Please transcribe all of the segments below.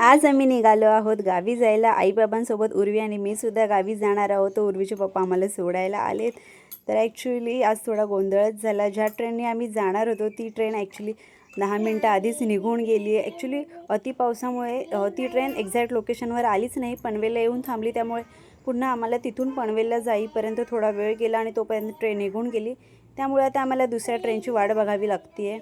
आज आम्ही निघालो आहोत गावी जायला. आईबाबांसोबत उर्वी आणि मी सुद्धा गावी जाणार आहोत. तर उर्वीचे पप्पा आम्हाला सोडायला आलेत. तर ॲक्च्युली आज थोडा गोंधळच झाला. ज्या ट्रेनने आम्ही जाणार होतो ती ट्रेन ॲक्च्युली दहा मिनटं आधीच निघून गेली आहे. ॲक्च्युली अति पावसामुळे ती ट्रेन एक्झॅक्ट लोकेशनवर आलीच नाही. पनवेलला येऊन थांबली त्यामुळे पुन्हा आम्हाला तिथून पनवेलला जाईपर्यंत थोडा वेळ गेला आणि तोपर्यंत ट्रेन निघून गेली. त्यामुळे आता आम्हाला दुसऱ्या ट्रेनची वाट बघावी लागते आहे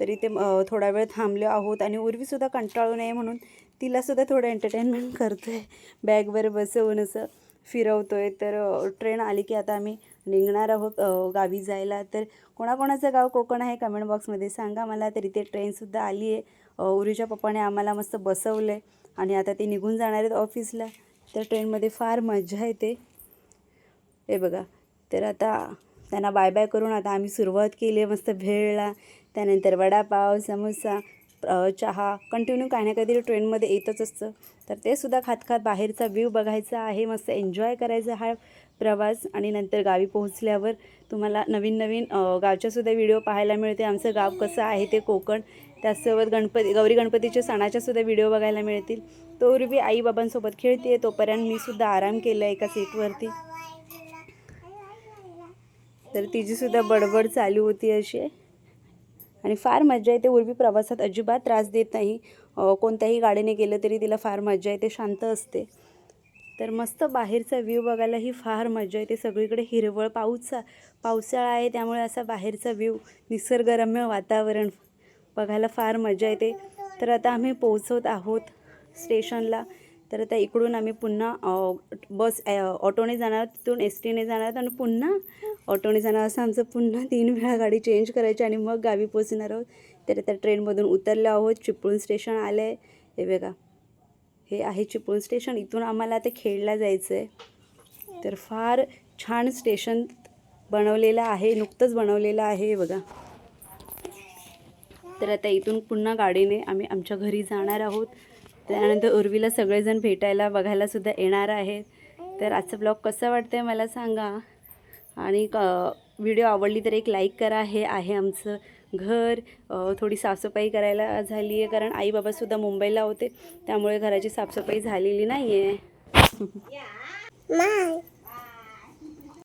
तरी ते थोडा वेळ थांबलो आहोत आणि उर्वीसुद्धा कंटाळू नये म्हणून तिलासुद्धा थोडं एंटरटेनमेंट करतो आहे बॅगवर बसवून असं फिरवतो आहे तर ट्रेन आली की आता आम्ही निघणार आहोत गावी जायला. तर कोणाकोणाचं गाव कोकण आहे कमेंट बॉक्समध्ये सांगा मला. तर इथे ट्रेनसुद्धा आली आहे उर्वीच्या पप्पाने आम्हाला मस्त बसवलं आहे आणि आता ते निघून जाणार आहेत ऑफिसला तर ट्रेनमध्ये फार मजा येते. हे बघा. तर आता त्यांना बाय बाय करून आता आम्ही सुरुवात केली आहे मस्त भेळला त्यानंतर वडापाव समोसा चहा कंटिन्यू काही ना काहीतरी ट्रेनमध्ये येतच असतं. तर ते सुद्धा खात खात बाहेरचा व्ह्यू बघायचा आहे मस्त एन्जॉय करायचा हा प्रवास. आणि नंतर गावी पोहोचल्यावर तुम्हाला नवीन नवीन गावच्यासुद्धा व्हिडिओ पाहायला मिळते. आमचं गाव कसं आहे ते कोकण. त्याचसोबत गणपती गौरी गणपतीच्या सणाच्यासुद्धा व्हिडिओ बघायला मिळतील. तो उर्वी आई-बाबांसोबत खेळते तोपर्यंत मी सुद्धा आराम केला एका सीटवरती तर तिचीसुद्धा बडबड चालू होती अशी. आणि फार मजा येते. उर्वी प्रवासात अजिबात त्रास देत नाही. कोणत्याही गाडीने गेलं तरी तिला फार मजा येते शांत असते. तर मस्त बाहेरचा व्ह्यू बघायलाही फार मजा येते. सगळीकडे हिरवळ पाऊसा पावसाळा आहे त्यामुळे असा बाहेरचा व्ह्यू निसर्गरम्य वातावरण बघायला फार मजा येते. तर आता आम्ही पोहोचत आहोत स्टेशनला. तर आता इकडून आम्ही पुन्हा बस ऑटोने जाणार तिथून एस टीने जाणार आणि पुन्हा ऑटोने जाणार असं आमचं पुन्हा तीन वेळा गाडी चेंज करायची आणि मग गावी पोचणार आहोत. तर त्या ट्रेनमधून उतरलो आहोत चिपळूण स्टेशन आलं आहे हे बघा हे आहे चिपळूण स्टेशन इथून आम्हाला आता खेडला जायचं आहे तर फार छान स्टेशन बनवलेलं आहे नुकतंच बनवलेलं आहे बघा. तर आता इथून पुन्हा गाडीने आम्ही आमच्या घरी जाणार आहोत. त्यानंतर उर्वीला सगळेजण भेटायला बघायला सुद्धा येणार आहेत. तर आजचा ब्लॉग कसा वाटतं आहे मला सांगा. आणि क व्हिडिओ आवडली तर एक लाईक करा. हे आहे आमचं घर. थोडी साफसफाई करायला झाली आहे कारण आई बाबासुद्धा मुंबईला होते. त्यामुळे घराची साफसफाई झालेली नाही आहे